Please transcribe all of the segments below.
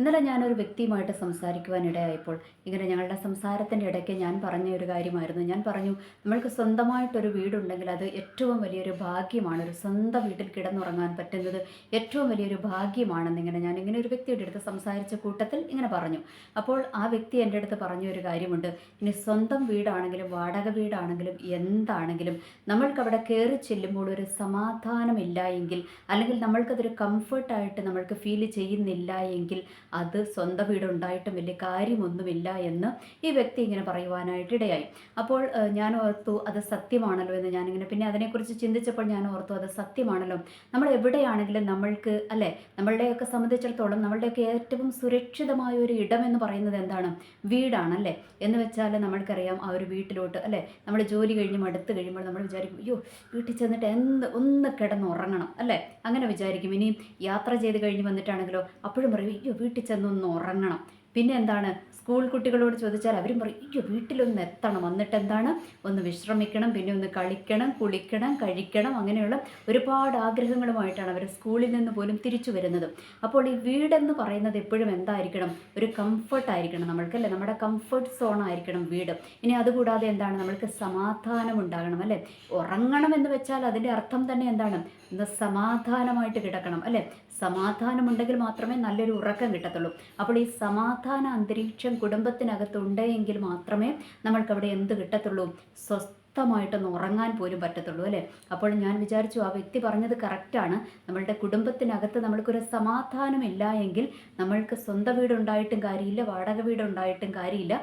ഇന്നലെ ഞാനൊരു വ്യക്തിയുമായിട്ട് സംസാരിക്കുവാനിടയായപ്പോൾ ഇങ്ങനെ ഞങ്ങളുടെ സംസാരത്തിന്റെ ഇടയ്ക്ക് ഞാൻ പറഞ്ഞ ഒരു കാര്യമായിരുന്നു. ഞാൻ പറഞ്ഞു നമ്മൾക്ക് സ്വന്തമായിട്ടൊരു വീടുണ്ടെങ്കിൽ അത് ഏറ്റവും വലിയൊരു ഭാഗ്യമാണ്. ഒരു സ്വന്തം വീട്ടിൽ കിടന്നുറങ്ങാൻ പറ്റുന്നത് ഏറ്റവും വലിയൊരു ഭാഗ്യമാണെന്നിങ്ങനെ ഞാൻ ഇങ്ങനെ ഒരു വ്യക്തിയുടെ അടുത്ത് സംസാരിച്ച കൂട്ടത്തിൽ ഇങ്ങനെ പറഞ്ഞു. അപ്പോൾ ആ വ്യക്തി എന്റെ അടുത്ത് പറഞ്ഞ ഒരു കാര്യമുണ്ട്. ഇനി സ്വന്തം വീടാണെങ്കിലും വാടക വീടാണെങ്കിലും എന്താണെങ്കിലും നമ്മൾക്ക് അവിടെ കയറി ചെല്ലുമ്പോൾ ഒരു സമാധാനമില്ല എങ്കിൽ അല്ലെങ്കിൽ നമ്മൾക്കതൊരു കംഫർട്ടായിട്ട് നമ്മൾക്ക് ഫീൽ ചെയ്യുന്നില്ല എങ്കിൽ അത് സ്വന്തം വീടുണ്ടായിട്ടും വലിയ കാര്യമൊന്നുമില്ല എന്ന് ഈ വ്യക്തി ഇങ്ങനെ പറയുവാനായിട്ട് ഇടയായി. അപ്പോൾ ഞാൻ ഓർത്തു അത് സത്യമാണല്ലോ എന്ന് ഞാനിങ്ങനെ പിന്നെ അതിനെക്കുറിച്ച് ചിന്തിച്ചപ്പോൾ ഞാൻ ഓർത്തു അത് സത്യമാണല്ലോ. നമ്മൾ എവിടെയാണെങ്കിലും നമ്മൾക്ക് അല്ലേ? നമ്മളുടെയൊക്കെ സംബന്ധിച്ചിടത്തോളം നമ്മളുടെയൊക്കെ ഏറ്റവും സുരക്ഷിതമായ ഒരു ഇടം എന്ന് പറയുന്നത് എന്താണ്? വീടാണല്ലേ? എന്ന് വെച്ചാൽ നമ്മൾക്കറിയാം ആ ഒരു വീട്ടിലോട്ട് അല്ലേ? നമ്മൾ ജോലി കഴിഞ്ഞ് മടുത്ത് കഴിയുമ്പോൾ നമ്മൾ വിചാരിക്കും അയ്യോ വീട്ടിൽ ചെന്നിട്ട് എന്ത് ഒന്ന് കിടന്ന് ഉറങ്ങണം അല്ലേ? അങ്ങനെ വിചാരിക്കും. ഇനിയും യാത്ര ചെയ്ത് കഴിഞ്ഞ് വന്നിട്ടാണെങ്കിലോ അപ്പോഴും പറയും അയ്യോ വീട്ടിൽ ചെന്നൊന്ന് ഉറങ്ങണം. പിന്നെ എന്താണ്? സ്കൂൾ കുട്ടികളോട് ചോദിച്ചാൽ അവരും പറയും അയ്യോ വീട്ടിലൊന്ന് എത്തണം. വന്നിട്ട് എന്താണ്? ഒന്ന് വിശ്രമിക്കണം പിന്നെ ഒന്ന് കളിക്കണം കുളിക്കണം കഴിക്കണം. അങ്ങനെയുള്ള ഒരുപാട് ആഗ്രഹങ്ങളുമായിട്ടാണ് അവർ സ്കൂളിൽ നിന്ന് പോലും തിരിച്ചു വരുന്നത്. അപ്പോൾ ഈ വീടെന്ന് പറയുന്നത് എപ്പോഴും എന്തായിരിക്കണം? ഒരു കംഫർട്ട് ആയിരിക്കണം നമ്മൾക്ക് അല്ലേ? നമ്മുടെ കംഫർട്ട് സോൺ ആയിരിക്കണം വീട്. ഇനി അതുകൂടാതെ എന്താണ്? നമ്മൾക്ക് സമാധാനം ഉണ്ടാകണം അല്ലേ? ഉറങ്ങണം എന്ന് വെച്ചാൽ അതിന്റെ അർത്ഥം തന്നെ എന്താണ്? സമാധാനമായിട്ട് കിടക്കണം അല്ലേ? സമാധാനമുണ്ടെങ്കിൽ മാത്രമേ നല്ലൊരു ഉറക്കം കിട്ടത്തുള്ളൂ. അപ്പോൾ ഈ സമാധാന അന്തരീക്ഷം കുടുംബത്തിനകത്തുണ്ട് എങ്കിൽ മാത്രമേ നമ്മൾക്കവിടെ എന്ത് കിട്ടത്തുള്ളൂ? സ്വസ്ഥമായിട്ടൊന്ന് ഉറങ്ങാൻ പോലും പറ്റത്തുള്ളൂ അല്ലേ? അപ്പോൾ ഞാൻ വിചാരിച്ചു ആ വ്യക്തി പറഞ്ഞത് കറക്റ്റാണ് നമ്മളുടെ കുടുംബത്തിനകത്ത് നമ്മൾക്കൊരു സമാധാനമില്ല എങ്കിൽ നമ്മൾക്ക് സ്വന്തം വീടുണ്ടായിട്ടും കാര്യമില്ല വാടക വീടുണ്ടായിട്ടും കാര്യമില്ല.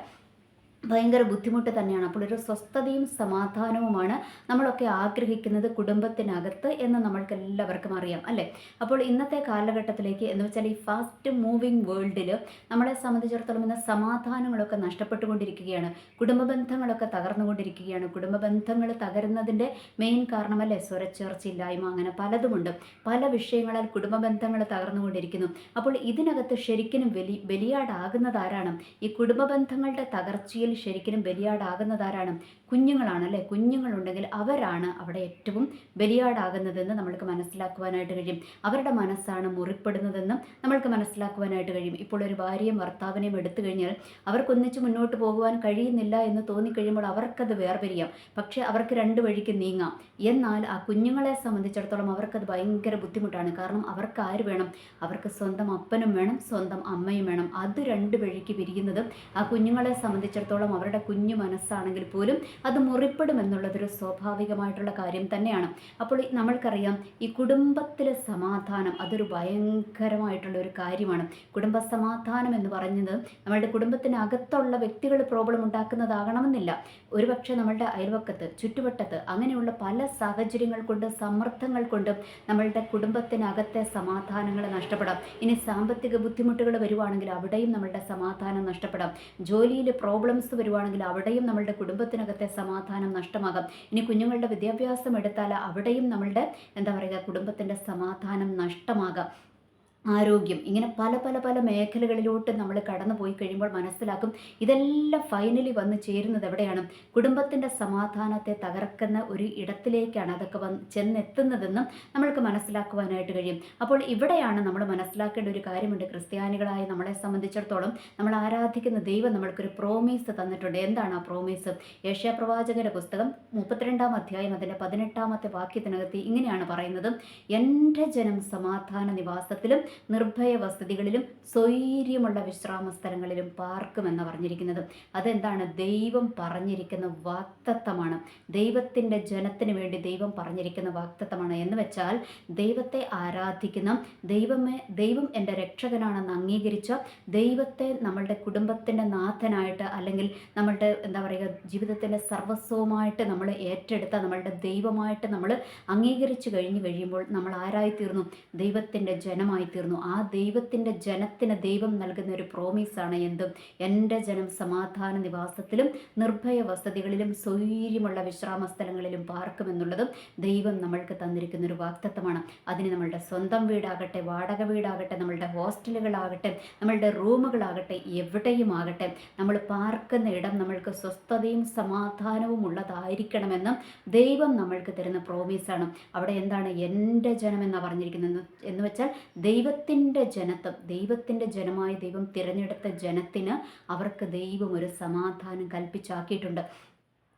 ഭയങ്കര ബുദ്ധിമുട്ട് തന്നെയാണ്. അപ്പോൾ ഒരു സ്വസ്ഥതയും സമാധാനവുമാണ് നമ്മളൊക്കെ ആഗ്രഹിക്കുന്നത് കുടുംബത്തിനകത്ത് എന്ന് നമ്മൾക്ക് എല്ലാവർക്കും അറിയാം അല്ലേ? അപ്പോൾ ഇന്നത്തെ കാലഘട്ടത്തിലേക്ക് എന്ന് വെച്ചാൽ ഈ ഫാസ്റ്റ് മൂവിങ് വേൾഡിൽ നമ്മളെ സംബന്ധിച്ചിടത്തോളം ഇന്ന് സമാധാനങ്ങളൊക്കെ നഷ്ടപ്പെട്ടുകൊണ്ടിരിക്കുകയാണ്. കുടുംബ ബന്ധങ്ങളൊക്കെ തകർന്നുകൊണ്ടിരിക്കുകയാണ്. കുടുംബ ബന്ധങ്ങൾ തകരുന്നതിന്റെ മെയിൻ കാരണമല്ലേ സ്വരച്ചേർച്ചയില്ലായ്മ അങ്ങനെ പലതുമുണ്ട്. പല വിഷയങ്ങളാൽ കുടുംബ ബന്ധങ്ങൾ തകർന്നുകൊണ്ടിരിക്കുന്നു. അപ്പോൾ ഇതിനകത്ത് ശരിക്കും വലി ബലിയാടാകുന്നതാരാണ് ഈ കുടുംബ ബന്ധങ്ങളുടെ തകർച്ചയിൽ ശരിക്കും ബലിയാടാകുന്നതാരാണ്? കുഞ്ഞുങ്ങളാണ് അല്ലേ കുഞ്ഞുങ്ങളുണ്ടെങ്കിൽ അവരാണ് അവിടെ ഏറ്റവും ബലിയാടാകുന്നതെന്ന് നമ്മൾക്ക് മനസ്സിലാക്കുവാനായിട്ട് കഴിയും. അവരുടെ മനസ്സാണ് മുറിപ്പെടുന്നതെന്നും നമ്മൾക്ക് മനസ്സിലാക്കുവാനായിട്ട് കഴിയും. ഇപ്പോൾ ഒരു ഭാര്യയും ഭർത്താവിനെയും എടുത്തു കഴിഞ്ഞാൽ അവർക്കൊന്നിച്ച് മുന്നോട്ട് പോകുവാൻ കഴിയുന്നില്ല എന്ന് തോന്നിക്കഴിയുമ്പോൾ അവർക്കത് വേർപിരിയാം. പക്ഷേ അവർക്ക് രണ്ട് വഴിക്ക് നീങ്ങാം. എന്നാൽ ആ കുഞ്ഞുങ്ങളെ സംബന്ധിച്ചിടത്തോളം അവർക്കത് ഭയങ്കര ബുദ്ധിമുട്ടാണ്. കാരണം അവർക്ക് ആര് വേണം? അവർക്ക് സ്വന്തം അപ്പനും വേണം സ്വന്തം അമ്മയും വേണം. അത് രണ്ട് വഴിക്ക് പിരിയുന്നത് ആ കുഞ്ഞുങ്ങളെ സംബന്ധിച്ചിടത്തോളം അവരുടെ കുഞ്ഞു മനസ്സാണെങ്കിൽ പോലും അത് മുറിപ്പെടുമെന്നുള്ളതൊരു സ്വാഭാവികമായിട്ടുള്ള കാര്യം തന്നെയാണ്. അപ്പോൾ നമ്മൾക്കറിയാം ഈ കുടുംബത്തിലെ സമാധാനം അതൊരു ഭയങ്കരമായിട്ടുള്ള ഒരു കാര്യമാണ്. കുടുംബ സമാധാനം എന്ന് പറയുന്നത് നമ്മളുടെ കുടുംബത്തിനകത്തുള്ള വ്യക്തികൾ പ്രോബ്ലം ഉണ്ടാക്കുന്നതാകണമെന്നില്ല. ഒരുപക്ഷെ നമ്മളുടെ അയൽവക്കത്ത് ചുറ്റുവട്ടത്ത് അങ്ങനെയുള്ള പല സാഹചര്യങ്ങൾ കൊണ്ട് സമ്മർദ്ദങ്ങൾ കൊണ്ടും നമ്മളുടെ കുടുംബത്തിനകത്തെ സമാധാനങ്ങൾ നഷ്ടപ്പെടാം. ഇനി സാമ്പത്തിക ബുദ്ധിമുട്ടുകൾ വരുവാണെങ്കിൽ അവിടെയും നമ്മളുടെ സമാധാനം നഷ്ടപ്പെടാം. ജോലിയിൽ പ്രോബ്ലംസ് വരുവാണെങ്കിൽ അവിടെയും നമ്മളുടെ കുടുംബത്തിനകത്തെ സമാധാനം നഷ്ടമാകാം. ഇനി കുഞ്ഞുങ്ങളുടെ വിദ്യാഭ്യാസം എടുത്താൽ അവിടെയും നമ്മളുടെ എന്താ പറയുക കുടുംബത്തിന്റെ സമാധാനം നഷ്ടമാകാം. ആരോഗ്യം. ഇങ്ങനെ പല പല പല മേഖലകളിലോട്ട് നമ്മൾ കടന്നു പോയി കഴിയുമ്പോൾ മനസ്സിലാക്കും ഇതെല്ലാം ഫൈനലി വന്ന് ചേരുന്നത് എവിടെയാണ്? കുടുംബത്തിന്റെ സമാധാനത്തെ തകർക്കുന്ന ഒരു ഇടത്തിലേക്കാണ് അതൊക്കെ വന്ന് ചെന്നെത്തുന്നതെന്നും നമ്മൾക്ക് മനസ്സിലാക്കുവാനായിട്ട് കഴിയും. അപ്പോൾ ഇവിടെയാണ് നമ്മൾ മനസ്സിലാക്കേണ്ട ഒരു കാര്യമുണ്ട്. ക്രിസ്ത്യാനികളായ നമ്മളെ സംബന്ധിച്ചിടത്തോളം നമ്മൾ ആരാധിക്കുന്ന ദൈവം നമ്മൾക്കൊരു പ്രോമീസ് തന്നിട്ടുണ്ട്. എന്താണ് ആ പ്രോമീസ് പ്രവാചകന്റെ പുസ്തകം മുപ്പത്തിരണ്ടാം അധ്യായം അതിന്റെ പതിനെട്ടാമത്തെ വാക്യത്തിനകത്ത് ഇങ്ങനെയാണ് പറയുന്നത്. എന്റെ ജനം സമാധാന നിവാസത്തിലും നിർഭയ വസതികളിലും സ്വൈര്യമുള്ള വിശ്രാമ സ്ഥലങ്ങളിലും പാർക്കുമെന്ന് പറഞ്ഞിരിക്കുന്നത്. അതെന്താണ്? ദൈവം പറഞ്ഞിരിക്കുന്ന വാക്തത്വമാണ്. ദൈവത്തിന്റെ ജനത്തിന് വേണ്ടി ദൈവം പറഞ്ഞിരിക്കുന്ന വാക്തത്വമാണ്. എന്ന് വെച്ചാൽ ദൈവത്തെ ആരാധിക്കുന്ന ദൈവമേ ദൈവം എന്റെ രക്ഷകനാണെന്ന് അംഗീകരിച്ച ദൈവത്തെ നമ്മളുടെ കുടുംബത്തിന്റെ നാഥനായിട്ട് അല്ലെങ്കിൽ നമ്മളുടെ എന്താ പറയുക ജീവിതത്തിന്റെ സർവസ്വമായിട്ട് നമ്മൾ ഏറ്റെടുത്ത നമ്മളുടെ ദൈവമായിട്ട് നമ്മൾ അംഗീകരിച്ചു കഴിഞ്ഞു കഴിയുമ്പോൾ നമ്മൾ ആരായിത്തീർന്നു? ദൈവത്തിന്റെ ജനമായി തീർന്നു ആ ദൈവത്തിന്റെ ജനത്തിന് ദൈവം നൽകുന്ന ഒരു പ്രോമിസാണ് എന്തും. എന്റെ ജനം സമാധാന നിവാസത്തിലും നിർഭയ വസതികളിലും സ്വൈര്യമുള്ള വിശ്രാമ സ്ഥലങ്ങളിലും പാർക്കുമെന്നുള്ളതും ദൈവം നമ്മൾക്ക് തന്നിരിക്കുന്ന ഒരു വാക്തത്വമാണ് അതിന് നമ്മളുടെ സ്വന്തം വീടാകട്ടെ വാടക വീടാകട്ടെ നമ്മളുടെ ഹോസ്റ്റലുകളാകട്ടെ നമ്മളുടെ റൂമുകളാകട്ടെ എവിടെയും ആകട്ടെ നമ്മൾ പാർക്കുന്ന ഇടം നമ്മൾക്ക് സ്വസ്ഥതയും സമാധാനവും ഉള്ളതായിരിക്കണമെന്നും ദൈവം നമ്മൾക്ക് തരുന്ന പ്രോമിസാണ് അവിടെ എന്താണ് എന്റെ ജനം എന്നാണ് പറഞ്ഞിരിക്കുന്നത് എന്ന് വെച്ചാൽ ദൈവ ദൈവത്തിന്റെ ജനത്വം ദൈവത്തിന്റെ ജനമായ ദൈവം തിരഞ്ഞെടുത്ത ജനത്തിന് അവർക്ക് ദൈവം ഒരു സമാധാനം കൽപ്പിച്ചാക്കിയിട്ടുണ്ട്.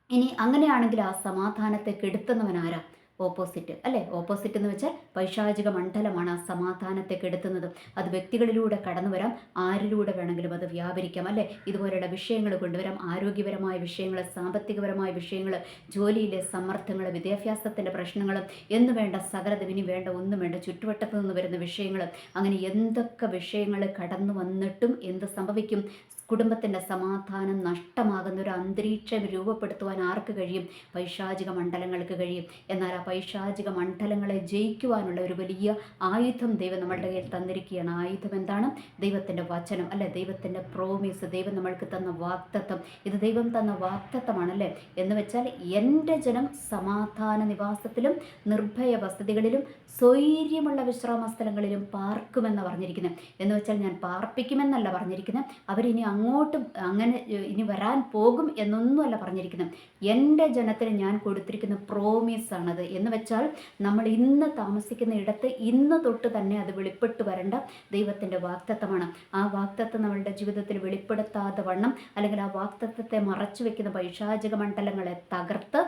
ഇനി അങ്ങനെയാണെങ്കിൽ ആ സമാധാനത്തെ കെടുത്തുന്നവൻ ആരാ ഓപ്പോസിറ്റ് അല്ലേ? ഓപ്പോസിറ്റ് എന്ന് വെച്ചാൽ പൈശാചിക മണ്ഡലമാണ് ആ സമാധാനത്തെ കെടുത്തുന്നത്. അത് വ്യക്തികളിലൂടെ കടന്നു വരാം. ആരിലൂടെ വേണമെങ്കിലും അത് വ്യാപരിക്കാം. അല്ലേ? ഇതുപോലെയുള്ള വിഷയങ്ങൾ കൊണ്ടുവരാം. ആരോഗ്യപരമായ വിഷയങ്ങൾ സാമ്പത്തികപരമായ വിഷയങ്ങൾ ജോലിയിലെ സമ്മർദ്ദങ്ങൾ വിദ്യാഭ്യാസത്തിന്റെ പ്രശ്നങ്ങൾ എന്ന് വേണ്ട സകലതും ഇനി വേണ്ട ഒന്നും വേണ്ട ചുറ്റുവട്ടത്തു നിന്ന് വരുന്ന വിഷയങ്ങൾ അങ്ങനെ എന്തൊക്കെ വിഷയങ്ങൾ കടന്നു വന്നിട്ടും എന്ത് സംഭവിക്കും? കുടുംബത്തിന്റെ സമാധാനം നഷ്ടമാകുന്ന ഒരു അന്തരീക്ഷം രൂപപ്പെടുത്തുവാൻ ആർക്ക് കഴിയും? പൈശാചിക മണ്ഡലങ്ങൾക്ക് കഴിയും. എന്നാൽ ആ പൈശാചിക മണ്ഡലങ്ങളെ ജയിക്കുവാനുള്ള ഒരു വലിയ ആയുധം ദൈവം നമ്മളുടെ കയ്യിൽ തന്നിരിക്കുകയാണ്. ആയുധം എന്താണ്? ദൈവത്തിന്റെ വചനം അല്ലെ? ദൈവത്തിന്റെ പ്രോമിസ് ദൈവം നമ്മൾക്ക് തന്ന വാക്തത്വം ഇത് ദൈവം തന്ന വാക്തത്വമാണല്ലേ എന്ന് വെച്ചാൽ എന്റെ ജനം സമാധാന നിവാസത്തിലും നിർഭയ വസതികളിലും സ്വൈര്യമുള്ള വിശ്രാമ സ്ഥലങ്ങളിലും പാർക്കുമെന്ന് പറഞ്ഞിരിക്കുന്നത് എന്ന് വെച്ചാൽ ഞാൻ പാർപ്പിക്കുമെന്നല്ല പറഞ്ഞിരിക്കുന്നത് അവരിനി അങ്ങോട്ടും അങ്ങനെ ഇനി വരാൻ പോകും എന്നൊന്നുമല്ല പറഞ്ഞിരിക്കുന്നത്. എന്റെ ജനത്തിന് ഞാൻ കൊടുത്തിരിക്കുന്ന പ്രോമിസാണത് എന്ന് വെച്ചാൽ നമ്മൾ ഇന്ന് താമസിക്കുന്ന ഇടത്ത് ഇന്ന് തൊട്ട് തന്നെ അത് വെളിപ്പെട്ട് വരേണ്ട ദൈവത്തിന്റെ വാക്തത്വമാണ് ആ വാക്തത്വം നമ്മളുടെ ജീവിതത്തിൽ വെളിപ്പെടുത്താതെ വണ്ണം അല്ലെങ്കിൽ ആ വാക്തത്വത്തെ മറച്ചു വെക്കുന്ന പൈശാചിക മണ്ഡലങ്ങളെ തകർത്ത്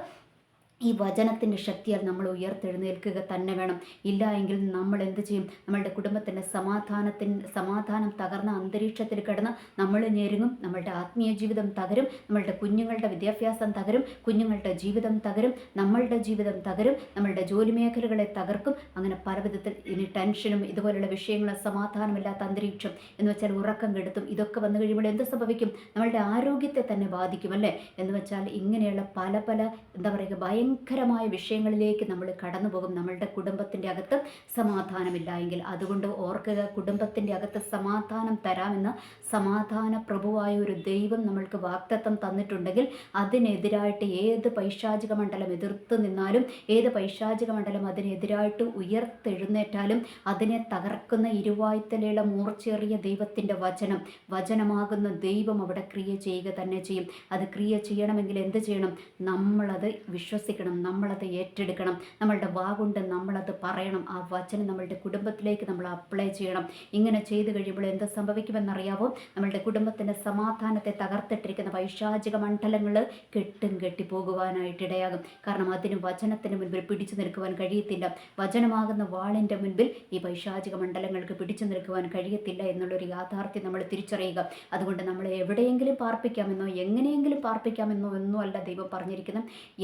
ഈ വചനത്തിന്റെ ശക്തിയാൽ നമ്മൾ ഉയർത്തെഴുന്നേൽക്കുക തന്നെ വേണം. ഇല്ല എങ്കിൽ നമ്മൾ എന്ത് ചെയ്യും? നമ്മളുടെ കുടുംബത്തിന്റെ സമാധാനത്തിന് സമാധാനം തകർന്ന അന്തരീക്ഷത്തിൽ കിടന്ന് നമ്മൾ ഞെരുങ്ങും നമ്മളുടെ ആത്മീയ ജീവിതം തകരും നമ്മളുടെ കുഞ്ഞുങ്ങളുടെ വിദ്യാഭ്യാസം തകരും കുഞ്ഞുങ്ങളുടെ ജീവിതം തകരും നമ്മളുടെ ജീവിതം തകരും നമ്മളുടെ ജോലി മേഖലകളെ തകർക്കും. അങ്ങനെ പല വിധത്തിൽ ഇനി ടെൻഷനും ഇതുപോലുള്ള വിഷയങ്ങളും സമാധാനമില്ലാത്ത അന്തരീക്ഷം എന്ന് വെച്ചാൽ ഉറക്കം കെടുത്തും. ഇതൊക്കെ വന്നു കഴിയുമ്പോൾ എന്ത് സംഭവിക്കും? നമ്മളുടെ ആരോഗ്യത്തെ തന്നെ ബാധിക്കും അല്ലേ? എന്ന് വെച്ചാൽ ഇങ്ങനെയുള്ള പല പല എന്താ പറയുക ഭയം ഭയങ്കരമായ വിഷയങ്ങളിലേക്ക് നമ്മൾ കടന്നു പോകും നമ്മളുടെ കുടുംബത്തിന്റെ അകത്ത് സമാധാനമില്ല എങ്കിൽ അതുകൊണ്ട് ഓർക്കുക കുടുംബത്തിന്റെ അകത്ത് സമാധാനം തരാമെന്ന് സമാധാന പ്രഭുവായ ഒരു ദൈവം നമ്മൾക്ക് വാക്തത്വം തന്നിട്ടുണ്ടെങ്കിൽ അതിനെതിരായിട്ട് ഏത് പൈശാചിക മണ്ഡലം എതിർത്ത് നിന്നാലും ഏത് പൈശാചിക മണ്ഡലം അതിനെതിരായിട്ട് ഉയർത്തെഴുന്നേറ്റാലും അതിനെ തകർക്കുന്ന ഇരുവായ്ത്തലയുള്ള മൂർച്ചേറിയ ദൈവത്തിന്റെ വചനം വചനമാകുന്ന ദൈവം അവിടെ ക്രിയ ചെയ്യുക തന്നെ ചെയ്യും. അത് ക്രിയ ചെയ്യണമെങ്കിൽ എന്ത് ചെയ്യണം? നമ്മളത് വിശ്വസിക്കണം. വിശ്വസിക്കണം നമ്മളത് ഏറ്റെടുക്കണം നമ്മളുടെ വാഗുണ്ട് നമ്മളത് പറയണം ആ വചനം നമ്മളുടെ കുടുംബത്തിലേക്ക് നമ്മൾ അപ്ലൈ ചെയ്യണം. ഇങ്ങനെ ചെയ്തു കഴിയുമ്പോൾ എന്ത് സംഭവിക്കുമെന്നറിയാവോ? നമ്മളുടെ കുടുംബത്തിന്റെ സമാധാനത്തെ തകർത്തിട്ടിരിക്കുന്ന വൈശാചിക മണ്ഡലങ്ങൾ കെട്ടും കെട്ടിപ്പോകുവാനായിട്ട് ഇടയാകും. കാരണം അതിന് വചനത്തിന് മുൻപിൽ പിടിച്ചു നിൽക്കുവാൻ കഴിയത്തില്ല. വചനമാകുന്ന വാളിന്റെ മുൻപിൽ ഈ വൈശാചിക മണ്ഡലങ്ങൾക്ക് പിടിച്ചു നിൽക്കുവാൻ കഴിയത്തില്ല എന്നുള്ളൊരു യാഥാർത്ഥ്യം നമ്മൾ തിരിച്ചറിയുക. അതുകൊണ്ട് നമ്മൾ എവിടെയെങ്കിലും പാർപ്പിക്കാമെന്നോ എങ്ങനെയെങ്കിലും പാർപ്പിക്കാമെന്നോ ഒന്നും അല്ല ദൈവം പറഞ്ഞിരിക്കുന്നത്.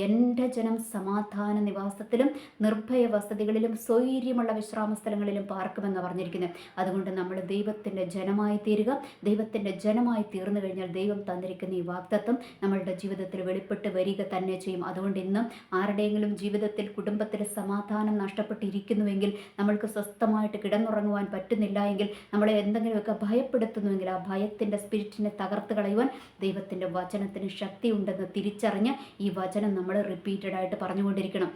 എന്റെ വചനം സമാധാന നിവാസത്തിലും നിർഭയ വസതികളിലും സ്വൈര്യമുള്ള വിശ്രാമ സ്ഥലങ്ങളിലും പാർക്കുമെന്ന് പറഞ്ഞിരിക്കുന്നത് അതുകൊണ്ട് നമ്മൾ ദൈവത്തിന്റെ ജനമായി തീരുക. ദൈവത്തിന്റെ ജനമായി തീർന്നു കഴിഞ്ഞാൽ ദൈവം തന്നിരിക്കുന്ന ഈ വാക്തത്വം നമ്മളുടെ ജീവിതത്തിൽ വെളിപ്പെട്ട് വരിക തന്നെ ചെയ്യും. അതുകൊണ്ട് ഇന്ന് ആരുടെയെങ്കിലും ജീവിതത്തിൽ കുടുംബത്തിൽ സമാധാനം നഷ്ടപ്പെട്ടിരിക്കുന്നുവെങ്കിൽ നമ്മൾക്ക് സ്വസ്ഥമായിട്ട് കിടന്നുറങ്ങുവാൻ പറ്റുന്നില്ല എങ്കിൽ നമ്മളെ എന്തെങ്കിലുമൊക്കെ ഭയപ്പെടുത്തുന്നുവെങ്കിൽ ആ ഭയത്തിന്റെ സ്പിരിറ്റിനെ തകർത്ത് കളയുവാൻ ദൈവത്തിന്റെ വചനത്തിന് ശക്തി ഉണ്ടെന്ന് തിരിച്ചറിഞ്ഞ് ഈ വചനം നമ്മൾ റിപ്പീറ്റഡ് ആയിട്ട് പറഞ്ഞുകൊണ്ടിരിക്കണം.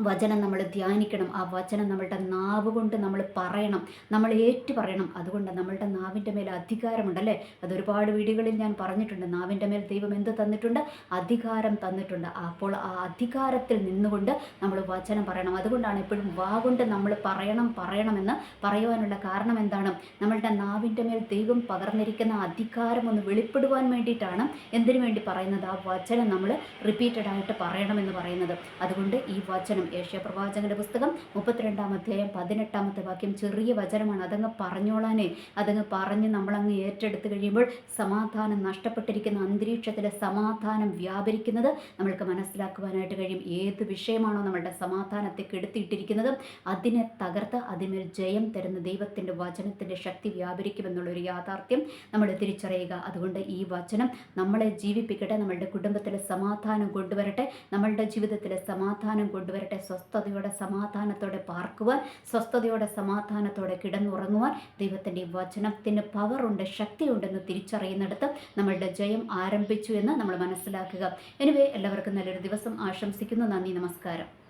വചനം നമ്മൾ ധ്യാനിക്കണം. ആ വചനം നമ്മളുടെ നാവ് കൊണ്ട് നമ്മൾ പറയണം. നമ്മൾ ഏറ്റു പറയണം. അതുകൊണ്ട് നമ്മളുടെ നാവിന്റെ മേൽ അധികാരമുണ്ടല്ലേ അതൊരുപാട് വീടുകളിൽ ഞാൻ പറഞ്ഞിട്ടുണ്ട്. നാവിന്റെ മേൽ ദൈവം എന്ത് തന്നിട്ടുണ്ട്? അധികാരം തന്നിട്ടുണ്ട്. അപ്പോൾ ആ അധികാരത്തിൽ നിന്നുകൊണ്ട് നമ്മൾ വചനം പറയണം. അതുകൊണ്ടാണ് എപ്പോഴും വാ കൊണ്ട് നമ്മൾ പറയണം പറയണമെന്ന് പറയുവാനുള്ള കാരണം എന്താണ്? നമ്മളുടെ നാവിന്റെ മേൽ ദൈവം പകർന്നിരിക്കുന്ന അധികാരം ഒന്ന് വെളിപ്പെടുവാൻ വേണ്ടിയിട്ടാണ് എന്തിനു വേണ്ടി പറയുന്നത്? ആ വചനം നമ്മൾ റിപ്പീറ്റഡ് ആയിട്ട് പറയണമെന്ന് പറയുന്നത്. അതുകൊണ്ട് ഈ വചനം വചനം ഏഷ്യ പ്രവാചകന്റെ പുസ്തകം മുപ്പത്തിരണ്ടാം അധ്യായം പതിനെട്ടാമത്തെ വാക്യം ചെറിയ വചനമാണ്. അതങ്ങ് പറഞ്ഞോളാനേ. അതങ്ങ് പറഞ്ഞ് നമ്മളങ്ങ് ഏറ്റെടുത്ത് കഴിയുമ്പോൾ സമാധാനം നഷ്ടപ്പെട്ടിരിക്കുന്ന അന്തരീക്ഷത്തിലെ സമാധാനം വ്യാപരിക്കുന്നത് നമ്മൾക്ക് മനസ്സിലാക്കുവാനായിട്ട് കഴിയും. ഏത് വിഷയമാണോ നമ്മളുടെ സമാധാനത്തെ കെടുത്തിയിട്ടിരിക്കുന്നത് അതിനെ തകർത്ത് അതിന്മേൽ ജയം തരുന്ന ദൈവത്തിന്റെ വചനത്തിന്റെ ശക്തി വ്യാപരിക്കുമെന്നുള്ളൊരു യാഥാർത്ഥ്യം നമ്മൾ തിരിച്ചറിയുക. അതുകൊണ്ട് ഈ വചനം നമ്മളെ ജീവിപ്പിക്കട്ടെ നമ്മളുടെ കുടുംബത്തിലെ സമാധാനം കൊണ്ടുവരട്ടെ നമ്മളുടെ ജീവിതത്തിലെ സമാധാനം കൊണ്ടുവരട്ടെ. ആകട്ടെ സ്വസ്ഥതയോടെ സമാധാനത്തോടെ പാർക്കുവാൻ സ്വസ്ഥതയോടെ സമാധാനത്തോടെ കിടന്നുറങ്ങുവാൻ ദൈവത്തിന്റെ വചനത്തിന് പവറുണ്ട് ശക്തിയുണ്ടെന്ന് തിരിച്ചറിയുന്നിടത്ത് നമ്മളുടെ ജയം ആരംഭിച്ചു എന്ന് നമ്മൾ മനസ്സിലാക്കുക. എനിവേ എല്ലാവർക്കും നല്ലൊരു ദിവസം ആശംസിക്കുന്നു. നന്ദി നമസ്കാരം.